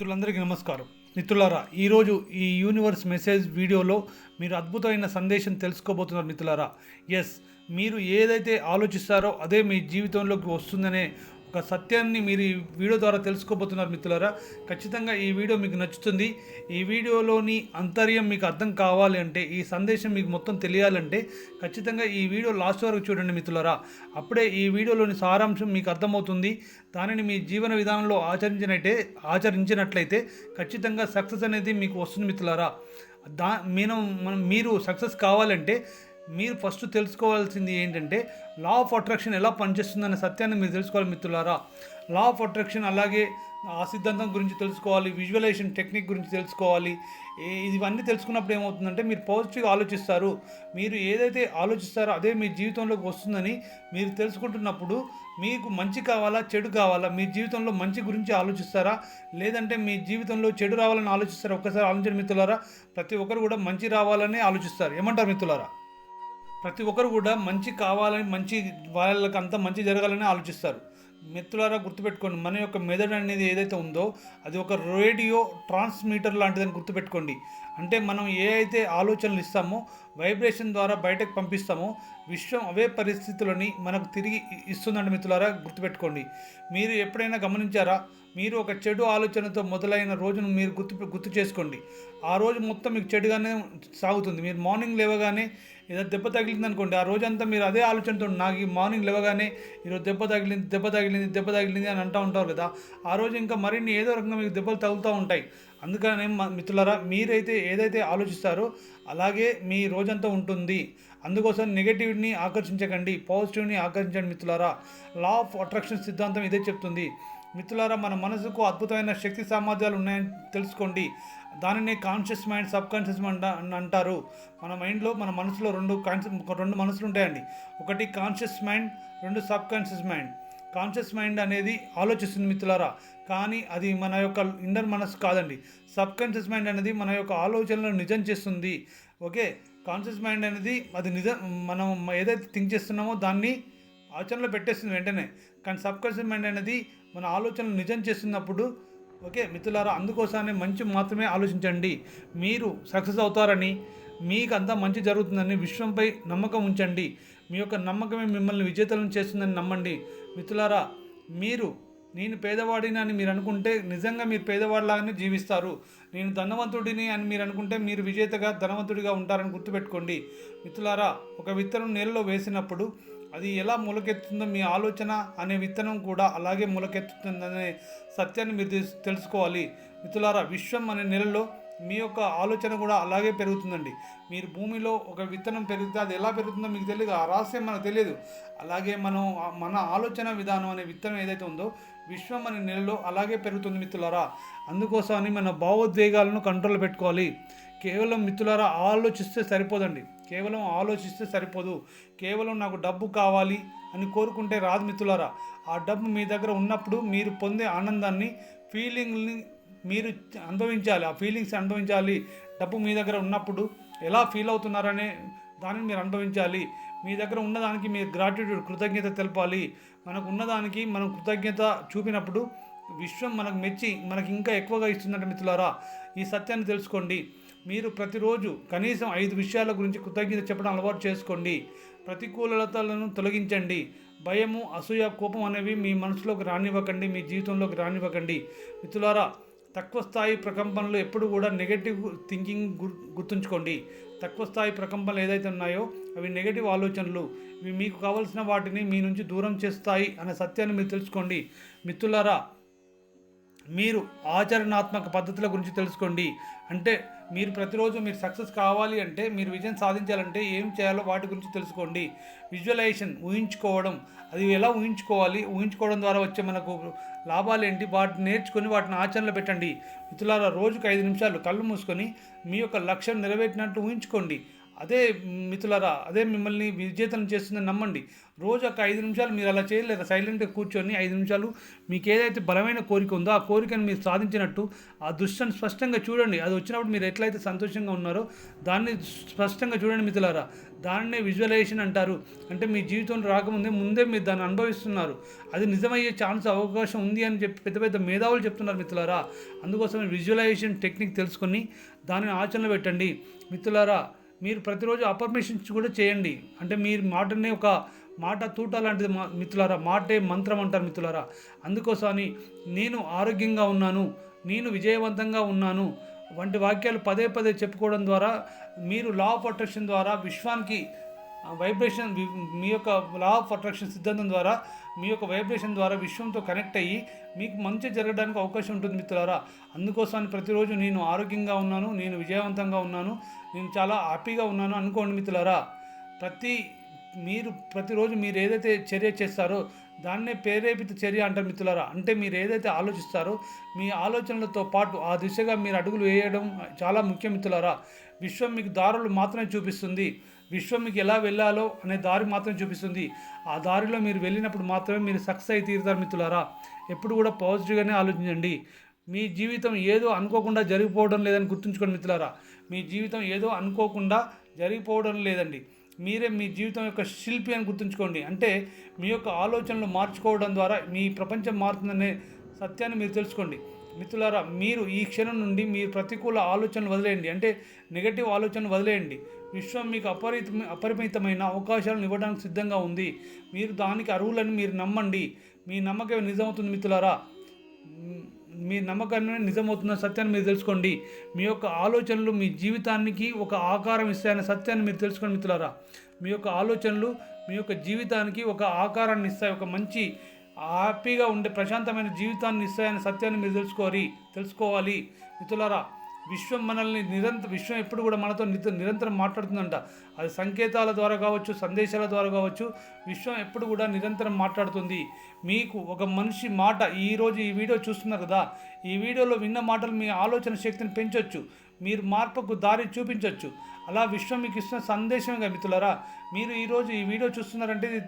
మిత్రులందరికీ నమస్కారం. మిత్రులారా ఈరోజు ఈ యూనివర్స్ మెసేజ్ వీడియోలో మీరు అద్భుతమైన సందేశం తెలుసుకోబోతున్నారు మిత్రులారా. ఎస్ మీరు ఏదైతే ఆలోచిస్తారో అదే మీ జీవితంలోకి వస్తుందనే ఒక సత్యాన్ని మీరు ఈ వీడియో ద్వారా తెలుసుకోబోతున్నారు మిత్రులారా. ఖచ్చితంగా ఈ వీడియో మీకు నచ్చుతుంది. ఈ వీడియోలోని అంతర్యం మీకు అర్థం కావాలి అంటే ఈ సందేశం మీకు మొత్తం తెలియాలంటే ఖచ్చితంగా ఈ వీడియో లాస్ట్ వరకు చూడండి మిత్రులారా. అప్పుడే ఈ వీడియోలోని సారాంశం మీకు అర్థమవుతుంది. దానిని మీ జీవన విధానంలో ఆచరించినట్టే ఆచరించినట్లయితే ఖచ్చితంగా సక్సెస్ అనేది మీకు వస్తుంది మిత్రులారా. దా నేను మనం మీరు సక్సెస్ కావాలంటే మీరు ఫస్ట్ తెలుసుకోవాల్సింది ఏంటంటే లా ఆఫ్ అట్రాక్షన్ ఎలా పనిచేస్తుందనే సత్యాన్ని మీరు తెలుసుకోవాలి మిత్రులారా. లా ఆఫ్ అట్రాక్షన్ అలాగే ఆ సిద్ధాంతం గురించి తెలుసుకోవాలి విజువలైజేషన్ టెక్నిక్ గురించి తెలుసుకోవాలి. ఇవన్నీ తెలుసుకున్నప్పుడు ఏమవుతుందంటే మీరు పాజిటివ్గా ఆలోచిస్తారు. మీరు ఏదైతే ఆలోచిస్తారో అదే మీ జీవితంలోకి వస్తుందని మీరు తెలుసుకుంటున్నప్పుడు మీకు మంచి కావాలా చెడు కావాలా? మీ జీవితంలో మంచి గురించి ఆలోచిస్తారా? లేదంటే మీ జీవితంలో చెడు రావాలని ఆలోచిస్తారా? ఒక్కసారి ఆలోచన మిత్రులారా. ప్రతి ఒక్కరు కూడా మంచి రావాలని ఆలోచిస్తారు. ఏమంటారు మిత్రులారా? ప్రతి ఒక్కరు కూడా మంచి కావాలని మంచి వాళ్ళకి అంతా మంచి జరగాలని ఆలోచిస్తారు. మిత్రులారా గుర్తుపెట్టుకోండి మన యొక్క మెదడు అనేది ఏదైతే ఉందో అది ఒక రేడియో ట్రాన్స్మీటర్ లాంటిదని గుర్తుపెట్టుకోండి. అంటే మనం ఏ అయితే ఆలోచనలు ఇస్తామో వైబ్రేషన్ ద్వారా బయటకు పంపిస్తామో విశ్వం అవే పరిస్థితులని మనకు తిరిగి ఇస్తుందండి మిత్రులారా గుర్తుపెట్టుకోండి. మీరు ఎప్పుడైనా గమనించారా? మీరు ఒక చెడు ఆలోచనతో మొదలైన రోజును మీరు గుర్తు గుర్తు చేసుకోండి. ఆ రోజు మొత్తం మీకు చెడుగానే సాగుతుంది. మీరు మార్నింగ్ లేవగానే ఏదో దెబ్బ తగిలింది అనుకోండి ఆ రోజంతా మీరు అదే ఆలోచనతో నాకు ఈ మార్నింగ్ లేవగానే ఈరోజు దెబ్బ తగిలింది దెబ్బ తగిలింది దెబ్బ తగిలింది అని అంటూ ఉంటారు కదా ఆ రోజు ఇంకా మరిన్ని ఏదో రకంగా మీకు దెబ్బలు తగులుతూ ఉంటాయి. అందుకనే మిత్రులరా మీరైతే ఏదైతే ఆలోచిస్తారో అలాగే మీ రోజంతా ఉంటుంది. అందుకోసం నెగటివ్ని ఆకర్షించకండి పాజిటివ్ని ఆకర్షించండి మిత్రులారా. లా ఆఫ్ అట్రాక్షన్ సిద్ధాంతం ఇదే చెప్తుంది. మిత్రులారా మన మనసుకు అద్భుతమైన శక్తి సామర్థ్యాలు ఉన్నాయని తెలుసుకోండి. దానిని conscious mind sub conscious mind అని అంటారు. మన మైండ్లో మన మనసులో రెండు కాన్షియస్ రెండు మనసులు ఉంటాయండి. ఒకటి కాన్షియస్ మైండ్ రెండు sub conscious mind conscious mind అనేది ఆలోచిస్తుంది మిత్రులారా. కానీ అది మన యొక్క ఇండర్ మనసు కాదండి. సబ్ కాన్షియస్ మైండ్ అనేది మన యొక్క ఆలోచనలను నిజం చేస్తుంది. ఓకే? కాన్షియస్ మైండ్ అనేది అది నిజం మనం ఏదైతే థింక్ చేస్తున్నామో దాన్ని ఆచరణలో పెట్టేస్తుంది వెంటనే. కానీ సబ్ కాన్షియస్ మైండ్ అనేది మన ఆలోచనలు నిజం చేస్తున్నప్పుడు ఓకే మిత్రులారా అందుకోసమే మంచి మాత్రమే ఆలోచించండి. మీరు సక్సెస్ అవుతారని మీకు అంతా మంచి జరుగుతుందని విశ్వంపై నమ్మకం ఉంచండి. మీ యొక్క నమ్మకమే మిమ్మల్ని విజేతలను చేస్తుందని నమ్మండి. మిత్రులారా మీరు నేను పేదవాడిని అని మీరు అనుకుంటే నిజంగా మీరు పేదవాడిలాగానే జీవిస్తారు. నేను ధనవంతుడిని అని మీరు అనుకుంటే మీరు విజేతగా ధనవంతుడిగా ఉంటారని గుర్తుపెట్టుకోండి. మిత్రులారా ఒక విత్తనం నేలలో వేసినప్పుడు అది ఎలా మొలకెత్తుందో మీ ఆలోచన అనే విత్తనం కూడా అలాగే మొలకెత్తుతుందనే సత్యాన్ని మీరు తెలుసుకోవాలి. మిత్రులారా విశ్వం అనే నెలలో మీ యొక్క ఆలోచన కూడా అలాగే పెరుగుతుందండి. మీరు భూమిలో ఒక విత్తనం పెరిగితే అది ఎలా పెరుగుతుందో మీకు తెలియదు ఆ రహస్యం మనకు తెలియదు అలాగే మనం మన ఆలోచన విధానం అనే విత్తనం ఏదైతే ఉందో విశ్వం అనే నెలలో అలాగే పెరుగుతుంది మిత్రులారా. అందుకోసమని మన భావోద్వేగాలను కంట్రోల్ పెట్టుకోవాలి. కేవలం మిత్రులారా ఆలోచిస్తే సరిపోదండి. కేవలం ఆలోచిస్తే సరిపోదు. కేవలం నాకు డబ్బు కావాలి అని కోరుకుంటే రాదు మిత్రులారా. ఆ డబ్బు మీ దగ్గర ఉన్నప్పుడు మీరు పొందే ఆనందాన్ని ఫీలింగ్ని మీరు అనుభవించాలి. ఆ ఫీలింగ్స్ అనుభవించాలి. డబ్బు మీ దగ్గర ఉన్నప్పుడు ఎలా ఫీల్ అవుతున్నారనే దానిని మీరు అనుభవించాలి. మీ దగ్గర ఉన్నదానికి మీరు గ్రాటిట్యూడ్ కృతజ్ఞత తెలపాలి. మనకు ఉన్నదానికి మనం కృతజ్ఞత చూపినప్పుడు విశ్వం మనకు మెచ్చి మనకి ఇంకా ఎక్కువగా ఇస్తుందంట మిత్రులారా ఈ సత్యాన్ని తెలుసుకోండి. మీరు ప్రతిరోజు కనీసం ఐదు విషయాల గురించి కృతజ్ఞత చెప్పడం అలవాటు చేసుకోండి. ప్రతికూలతలను తొలగించండి. భయము అసూయ కోపం అనేవి మీ మనసులోకి రానివ్వకండి మీ జీవితంలోకి రానివ్వకండి. మిత్రులారా తక్కువ స్థాయి ప్రకంపనలు ఎప్పుడు కూడా నెగటివ్ థింకింగ్ గుర్ గుర్తుంచుకోండి. తక్కువ స్థాయి ప్రకంపనలు ఏదైతే ఉన్నాయో అవి నెగటివ్ ఆలోచనలు. మీకు కావలసిన వాటిని మీ నుంచి దూరం చేస్తాయి అనే సత్యాన్ని మీరు తెలుసుకోండి. మిత్రులారా మీరు ఆచరణాత్మక పద్ధతుల గురించి తెలుసుకోండి. అంటే మీరు ప్రతిరోజు మీరు సక్సెస్ కావాలి అంటే మీరు విజయం సాధించాలంటే ఏం చేయాలో వాటి గురించి తెలుసుకోండి. విజువలైజేషన్ ఊహించుకోవడం. అది ఎలా ఊహించుకోవాలి? ఊహించుకోవడం ద్వారా వచ్చే మనకు లాభాలు ఏంటి? వాటిని నేర్చుకొని వాటిని ఆచరణలో పెట్టండి. మిత్రులారా రోజుకు ఐదు నిమిషాలు కళ్ళు మూసుకొని మీ యొక్క లక్ష్యం నెరవేర్చినట్టు ఊహించుకోండి. అదే మిత్రులరా అదే మిమ్మల్ని విజేతను చేస్తుందని నమ్మండి. రోజు ఒక ఐదు నిమిషాలు మీరు అలా చేయలేరు? సైలెంట్గా కూర్చొని ఐదు నిమిషాలు మీకు ఏదైతే బలమైన కోరిక ఉందో ఆ కోరికను మీరు సాధించినట్టు ఆ దృశ్యాన్ని స్పష్టంగా చూడండి. అది వచ్చినప్పుడు మీరు ఎట్లయితే సంతోషంగా ఉన్నారో దాన్ని స్పష్టంగా చూడండి మిత్రులారా. దాన్నే విజువలైజేషన్ అంటారు. అంటే మీ జీవితంలో రాకముందే ముందే మీరు దాన్ని అనుభవిస్తున్నారు. అది నిజమయ్యే ఛాన్స్ అవకాశం ఉంది అని చెప్పి పెద్ద పెద్ద మేధావులు చెప్తున్నారు మిత్రులారా. అందుకోసం విజువలైజేషన్ టెక్నిక్ తెలుసుకొని దానిని ఆచరణలో పెట్టండి. మిత్రులారా మీరు ప్రతిరోజు అఫర్మేషన్స్ కూడా చేయండి. అంటే మీరు మాటనే ఒక మాట తూట లాంటిది మా మిత్రులారా మాటే మంత్రం అంటారు మిత్రులారా. అందుకోసమని నేను ఆరోగ్యంగా ఉన్నాను నేను విజయవంతంగా ఉన్నాను వంటి వాక్యాలు పదే పదే చెప్పుకోవడం ద్వారా మీరు లా ఆఫ్ అట్రాక్షన్ ద్వారా విశ్వానికి వైబ్రేషన్ మీ యొక్క లా ఆఫ్ అట్రాక్షన్ సిద్ధాంతం ద్వారా మీ యొక్క వైబ్రేషన్ ద్వారా విశ్వంతో కనెక్ట్ అయ్యి మీకు మంచి జరగడానికి అవకాశం ఉంటుంది మిత్రులారా. అందుకోసమని ప్రతిరోజు నేను ఆరోగ్యంగా ఉన్నాను నేను విజయవంతంగా ఉన్నాను నేను చాలా హ్యాపీగా ఉన్నాను అనుకోండి మిత్రులారా. ప్రతి మీరు ప్రతిరోజు మీరు ఏదైతే చర్య చేస్తారో దాన్నే ప్రేరేపిత చర్య అంటారు మిత్రులారా. అంటే మీరు ఏదైతే ఆలోచిస్తారో మీ ఆలోచనలతో పాటు ఆ దిశగా మీరు అడుగులు వేయడం చాలా ముఖ్యం మిత్రులారా. విశ్వం మీకు దారులు మాత్రమే చూపిస్తుంది. విశ్వం మీకు ఎలా వెళ్ళాలో అనే దారి మాత్రం చూపిస్తుంది. ఆ దారిలో మీరు వెళ్ళినప్పుడు మాత్రమే మీరు సక్సెస్ అయి తీరుతారు మిత్రులారా. ఎప్పుడు కూడా పాజిటివ్గానే ఆలోచించండి. మీ జీవితం ఏదో అనుకోకుండా జరిగిపోవడం లేదని గుర్తుంచుకోండి మిత్రులారా. మీ జీవితం ఏదో అనుకోకుండా జరిగిపోవడం లేదండి. మీరే మీ జీవితం యొక్క శిల్పి అని గుర్తుంచుకోండి. అంటే మీ యొక్క ఆలోచనలు మార్చుకోవడం ద్వారా మీ ప్రపంచం మారుతుందనే సత్యాన్ని మీరు తెలుసుకోండి. మిత్రులారా మీరు ఈ క్షణం నుండి మీ ప్రతికూల ఆలోచనలు వదిలేయండి. అంటే నెగటివ్ ఆలోచనలు వదిలేయండి. విశ్వం మీకు అపరిత అపరిమితమైన అవకాశాలను ఇవ్వడానికి సిద్ధంగా ఉంది. మీరు దానికి అర్హులని మీరు నమ్మండి. మీ నమ్మకం నిజమవుతుంది మిత్రులారా? మీ నమ్మకాన్ని నిజమవుతున్న సత్యాన్ని మీరు తెలుసుకోండి. మీ యొక్క ఆలోచనలు మీ జీవితానికి ఒక ఆకారం ఇస్తాయనే సత్యాన్ని మీరు తెలుసుకోండి మిత్రులారా. మీ యొక్క ఆలోచనలు మీ యొక్క జీవితానికి ఒక ఆకారాన్ని ఇస్తాయి. ఒక మంచి హ్యాపీగా ఉండే ప్రశాంతమైన జీవితాన్ని ఇస్తాయనే సత్యాన్ని మీరు తెలుసుకోవాలి తెలుసుకోవాలి. మిత్రులారా విశ్వం మనల్ని నిరంతరం విశ్వం ఎప్పుడు కూడా మనతో నిరంతరం మాట్లాడుతుందంట. అది సంకేతాల ద్వారా కావచ్చు సందేశాల ద్వారా కావచ్చు విశ్వం ఎప్పుడు కూడా నిరంతరం మాట్లాడుతుంది. మీకు ఒక మనిషి మాట ఈరోజు ఈ వీడియో చూస్తున్నారు కదా ఈ వీడియోలో విన్న మాటలు మీ ఆలోచన శక్తిని పెంచొచ్చు మీరు మార్పుకు దారి చూపించవచ్చు అలా విశ్వం మీకు ఇస్తున్న సందేశంగా మిత్రులరా. మీరు ఈరోజు ఈ వీడియో చూస్తున్నారంటే ఇది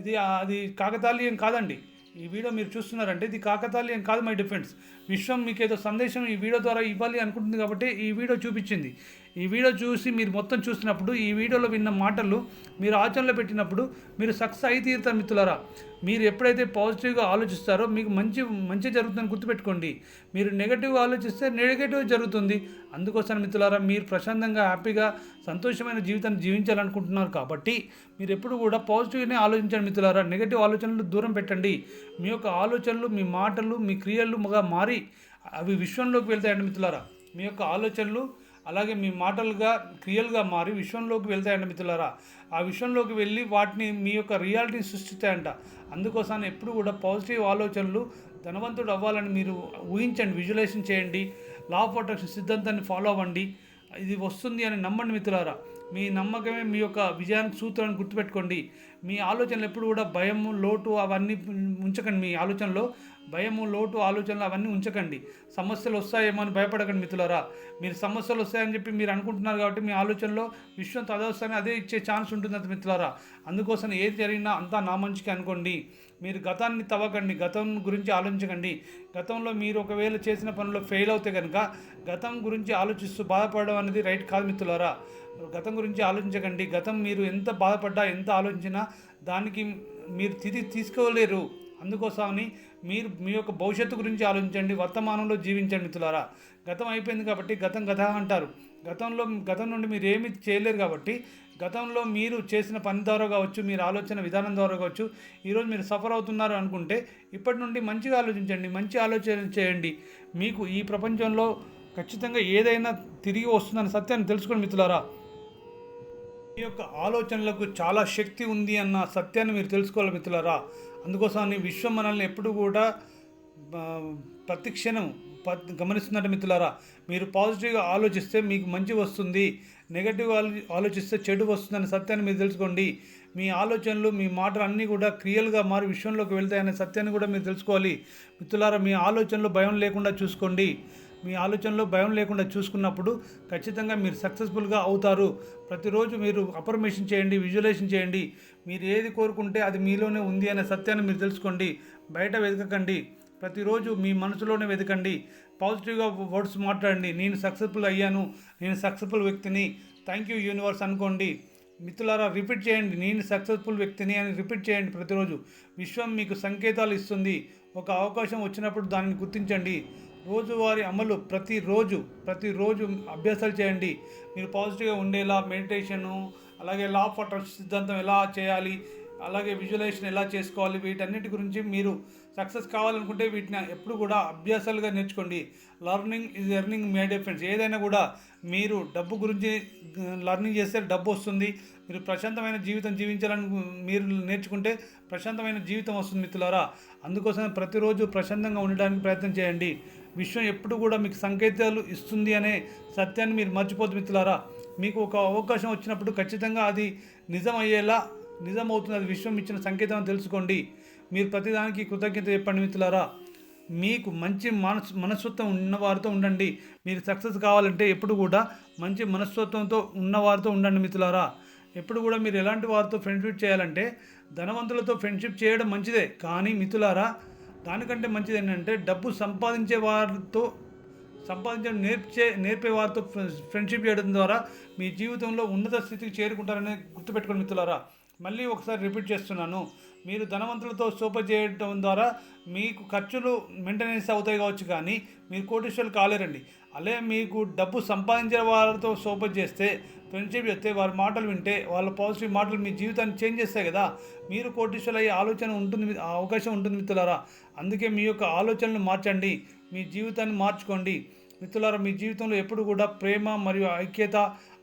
ఇది అది కాకతాళీయం కాదండి. ఈ వీడియో మీరు చూస్తున్నారంటే ఇది కాకతాళీయం కాదు మై డిఫెన్స్ విశ్వం మీకు ఏదో సందేశం ఈ వీడియో ద్వారా ఇవ్వాలి అనుకుంటుంది కాబట్టి ఈ వీడియో చూపించింది. ఈ వీడియో చూసి మీరు మొత్తం చూసినప్పుడు ఈ వీడియోలో విన్న మాటలు మీరు ఆచరణలో పెట్టినప్పుడు మీరు సక్సెస్ అయి తీరుతారు మిత్రులారా. మీరు ఎప్పుడైతే పాజిటివ్గా ఆలోచిస్తారో మీకు మంచి మంచి జరుగుతుందని గుర్తుపెట్టుకోండి. మీరు నెగటివ్ ఆలోచిస్తే నెగటివ్ జరుగుతుంది. అందుకోసం మిత్రులారా మీరు ప్రశాంతంగా హ్యాపీగా సంతోషమైన జీవితాన్ని జీవించాలనుకుంటున్నారు కాబట్టి మీరు ఎప్పుడు కూడా పాజిటివ్గానే ఆలోచించండి మిత్రులారా. నెగటివ్ ఆలోచనలు దూరం పెట్టండి. మీ యొక్క ఆలోచనలు మీ మాటలు మీ క్రియలుగా మారి అవి విశ్వంలోకి వెళ్తాయండి మిత్రులారా. మీ యొక్క ఆలోచనలు అలాగే మీ మాటలుగా క్రియలుగా మారి విశ్వంలోకి వెళ్తాయంట మిత్రులారా. ఆ విశ్వంలోకి వెళ్ళి వాటిని మీ యొక్క రియాలిటీని సృష్టిస్తాయంట. అందుకోసం ఎప్పుడు కూడా పాజిటివ్ ఆలోచనలు ధనవంతుడు అవ్వాలని మీరు ఊహించండి విజువలైజేషన్ చేయండి లా ఆఫ్ అట్రాక్షన్ సిద్ధాంతాన్ని ఫాలో అవ్వండి. ఇది వస్తుంది అని నమ్మండి మిత్రులారా. మీ నమ్మకమే మీ యొక్క విజయానికి సూత్రాన్ని గుర్తుపెట్టుకోండి. మీ ఆలోచనలు ఎప్పుడు కూడా భయము లోటు అవన్నీ ఉంచకండి మీ ఆలోచనలో. భయము లోటు ఆలోచనలు అవన్నీ ఉంచకండి. సమస్యలు వస్తాయేమో అని భయపడకండి మిత్రులారా. మీరు సమస్యలు వస్తాయని చెప్పి మీరు అనుకుంటున్నారు కాబట్టి మీ ఆలోచనలో విశ్వం తదవస్తాయని అదే ఇచ్చే ఛాన్స్ ఉంటుంది అంత మిత్రులరా. అందుకోసం ఏది జరిగినా అంతా నా మంచికి అనుకోండి. మీరు గతాన్ని తవ్వకండి గతం గురించి ఆలోచించకండి. గతంలో మీరు ఒకవేళ చేసిన పనుల్లో ఫెయిల్ అవుతే కనుక గతం గురించి ఆలోచిస్తూ బాధపడడం అనేది రైట్ కాదు మిత్రులారా. గతం గురించి ఆలోచించకండి. గతం మీరు ఎంత బాధపడ్డా ఎంత ఆలోచించినా దానికి మీరు తిరిగి తీసుకోలేరు. అందుకోసమని మీరు మీ యొక్క భవిష్యత్తు గురించి ఆలోచించండి వర్తమానంలో జీవించండి మిత్రులారా. గతం అయిపోయింది కాబట్టి గతం గత అంటారు. గతంలో గతం నుండి మీరు ఏమి చేయలేరు కాబట్టి గతంలో మీరు చేసిన పని ద్వారా కావచ్చు మీరు ఆలోచన విధానం ద్వారా కావచ్చు ఈరోజు మీరు సఫర్ అవుతున్నారు అనుకుంటే ఇప్పటి నుండి మంచిగా ఆలోచించండి మంచి ఆలోచన చేయండి. మీకు ఈ ప్రపంచంలో ఖచ్చితంగా ఏదైనా తిరిగి వస్తుందన్న సత్యాన్ని తెలుసుకోండి మిత్రులారా. మీ యొక్క ఆలోచనలకు చాలా శక్తి ఉంది అన్న సత్యాన్ని మీరు తెలుసుకోవాలి మిత్రులారా. అందుకోసం విశ్వం మనల్ని ఎప్పుడు కూడా ప్రతిక్షణం ప- గమనిస్తున్నట్టు మిత్రులారా. మీరు పాజిటివ్గా ఆలోచిస్తే మీకు మంచి వస్తుంది నెగటివ్ ఆలోచిస్తే చెడు వస్తుందనే సత్యాన్ని మీరు తెలుసుకోండి. మీ ఆలోచనలు మీ మాటలు అన్నీ కూడా క్రియలుగా మారి విశ్వంలోకి వెళ్తాయనే సత్యాన్ని కూడా మీరు తెలుసుకోవాలి. మిత్రులారా మీ ఆలోచనలు భయం లేకుండా చూసుకోండి. మీ ఆలోచనలో భయం లేకుండా చూసుకున్నప్పుడు ఖచ్చితంగా మీరు సక్సెస్ఫుల్గా అవుతారు. ప్రతిరోజు మీరు అఫర్మేషన్ చేయండి విజువలైజేషన్ చేయండి. మీరు ఏది కోరుకుంటే అది మీలోనే ఉంది అనే సత్యాన్ని మీరు తెలుసుకోండి. బయట వెతకకండి ప్రతిరోజు మీ మనసులోనే వెతకండి. పాజిటివ్గా వర్డ్స్ మాట్లాడండి. నేను సక్సెస్ఫుల్ అయ్యాను. నేను సక్సెస్ఫుల్ వ్యక్తిని. థ్యాంక్ యూ యూనివర్స్ అనుకోండి. మిత్రులారా రిపీట్ చేయండి. నేను సక్సెస్ఫుల్ వ్యక్తిని అని రిపీట్ చేయండి ప్రతిరోజు. విశ్వం మీకు సంకేతాలు ఇస్తుంది. ఒక అవకాశం వచ్చినప్పుడు దానిని గుర్తించండి. రోజువారీ అమలు ప్రతిరోజు ప్రతిరోజు అభ్యాసాలు చేయండి. మీరు పాజిటివ్గా ఉండేలా మెడిటేషను అలాగే లా ఆఫ్ అట్రాక్షన్ సిద్ధాంతం ఎలా చేయాలి అలాగే విజువలైజేషన్ ఎలా చేసుకోవాలి వీటన్నిటి గురించి మీరు సక్సెస్ కావాలనుకుంటే వీటిని ఎప్పుడు కూడా అభ్యాసాలుగా నేర్చుకోండి. Learning is earning made difference ఏదైనా కూడా మీరు డబ్బు గురించి లర్నింగ్ చేస్తే డబ్బు వస్తుంది. మీరు ప్రశాంతమైన జీవితం జీవించాలని మీరు నేర్చుకుంటే ప్రశాంతమైన జీవితం వస్తుంది మిత్రులారా. అందుకోసం ప్రతిరోజు ప్రశాంతంగా ఉండడానికి ప్రయత్నం చేయండి. విశ్వం ఎప్పుడు కూడా మీకు సంకేతాలు ఇస్తుంది అనే సత్యాన్ని మీరు మర్చిపోద్దు మిత్రులారా. మీకు ఒక అవకాశం వచ్చినప్పుడు ఖచ్చితంగా అది నిజం అయ్యేలా నిజం అవుతుంది అది విశ్వం ఇచ్చిన సంకేతం అని తెలుసుకోండి. మీరు ప్రతిదానికి కృతజ్ఞత చెప్పండి మిత్రులారా. మీకు మంచి మనస్ మనస్తత్వం ఉన్నవారితో ఉండండి. మీరు సక్సెస్ కావాలంటే ఎప్పుడు కూడా మంచి మనస్తత్వంతో ఉన్నవారితో ఉండండి మిత్రులారా. ఎప్పుడు కూడా మీరు ఎలాంటి వారితో ఫ్రెండ్షిప్ చేయాలంటే ధనవంతులతో ఫ్రెండ్షిప్ చేయడం మంచిదే. కానీ మిత్రులారా దానికంటే మంచిది ఏంటంటే డబ్బు సంపాదించే వారితో సంపాదించడం నేర్చే నేర్పే వారితో ఫ్రెండ్షిప్ చేయడం ద్వారా మీ జీవితంలో ఉన్నత స్థితికి చేరుకుంటారని గుర్తుపెట్టుకోండి మిత్రులారా. మళ్ళీ ఒకసారి రిపీట్ చేస్తున్నాను. మీరు ధనవంతులతో సోప చేయడం ద్వారా మీకు ఖర్చులు మెయింటెనెన్స్ అవుతాయి కావచ్చు కానీ మీరు కోటీశ్వరులు కాలేరండి. అలే మీకు డబ్బు సంపాదించే వారితో సోప చేస్తే ఫ్రెండ్షిప్ చేస్తే వారి మాటలు వింటే వాళ్ళ పాజిటివ్ మాటలు మీ జీవితాన్ని చేంజ్ చేస్తాయి కదా. మీరు కోటీశ్వరులు అయ్యే ఆలోచన ఉంటుంది అవకాశం ఉంటుంది మిత్రులారా. అందుకే మీ యొక్క ఆలోచనలు మార్చండి మీ జీవితాన్ని మార్చుకోండి. మిత్రులారా మీ జీవితంలో ఎప్పుడు కూడా ప్రేమ మరియు ఐక్యత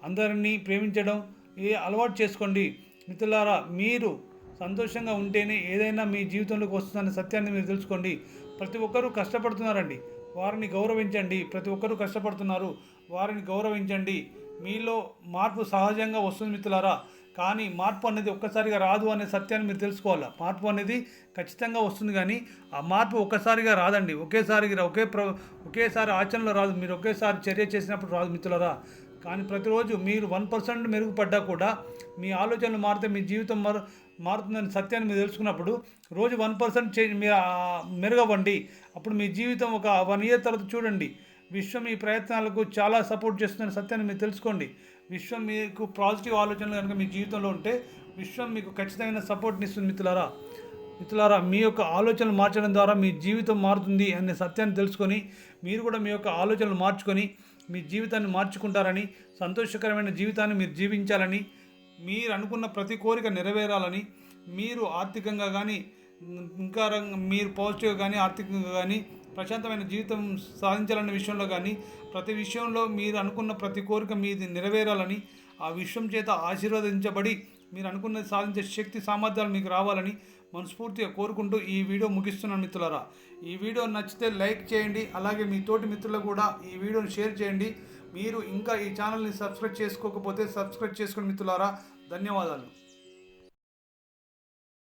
అందరినీ ప్రేమించడం ఏ అలవాటు చేసుకోండి. మిత్రులారా మీరు సంతోషంగా ఉంటేనే ఏదైనా మీ జీవితంలోకి వస్తుందనే సత్యాన్ని మీరు తెలుసుకోండి. ప్రతి ఒక్కరూ కష్టపడుతున్నారండి. వారిని గౌరవించండి. ప్రతి ఒక్కరూ కష్టపడుతున్నారు. వారిని గౌరవించండి. మీలో మార్పు సహజంగా వస్తుంది మిత్రులారా. కానీ మార్పు అనేది ఒక్కసారిగా రాదు అనే సత్యాన్ని మీరు తెలుసుకోవాలా? మార్పు అనేది ఖచ్చితంగా వస్తుంది కానీ ఆ మార్పు ఒక్కసారిగా రాదండి. ఒకేసారి ఒకే ప్ర ఒకేసారి ఆచరణలో రాదు. మీరు ఒకేసారి చర్య చేసినప్పుడు రాదు మిత్రులరా. కానీ ప్రతిరోజు మీరు వన్ పర్సెంట్ మెరుగుపడ్డా కూడా మీ ఆలోచనలు మారితే మీ జీవితం మారు మారుతుందని సత్యాన్ని మీరు తెలుసుకున్నప్పుడు రోజు వన్ పర్సెంట్ చే మీరు మెరుగవ్వండి. అప్పుడు మీ జీవితం ఒక వన్ ఇయర్ తర్వాత చూడండి. విశ్వం ఈ ప్రయత్నాలకు చాలా సపోర్ట్ చేస్తుందని సత్యాన్ని మీరు తెలుసుకోండి. విశ్వం మీకు పాజిటివ్ ఆలోచనలు కనుక మీ జీవితంలో ఉంటే విశ్వం మీకు ఖచ్చితమైన సపోర్ట్ని ఇస్తుంది మిత్రులారా. మిత్రులారా మీ యొక్క ఆలోచనలు మార్చడం ద్వారా మీ జీవితం మారుతుంది అనే సత్యాన్ని తెలుసుకొని మీరు కూడా మీ యొక్క ఆలోచనలు మార్చుకొని మీ జీవితాన్ని మార్చుకుంటారని సంతోషకరమైన జీవితాన్ని మీరు జీవించాలని మీరు అనుకున్న ప్రతి కోరిక నెరవేరాలని మీరు ఆర్థికంగా కానీ ఇంకా రంగ మీరు పాజిటివ్గా కానీ ఆర్థికంగా కానీ ప్రశాంతమైన జీవితం సాధించాలనే విషయంలో కానీ ప్రతి విషయంలో మీరు అనుకున్న ప్రతి కోరిక మీది నెరవేరాలని ఆ విశ్వం చేత ఆశీర్వదించబడి మీరు అనుకున్నది సాధించే శక్తి సామర్థ్యాలు మీకు రావాలని మనస్ఫూర్తిగా కోరుకుంటూ ఈ వీడియో ముగిస్తున్నాను మిత్రులారా. ఈ వీడియో నచ్చితే లైక్ చేయండి అలాగే మీ తోటి మిత్రులకు కూడా ఈ వీడియోని షేర్ చేయండి. మీరు ఇంకా ఈ ఛానల్ని సబ్స్క్రైబ్ చేసుకోకపోతే సబ్స్క్రైబ్ చేసుకుని మిత్రులారా. ధన్యవాదాలు.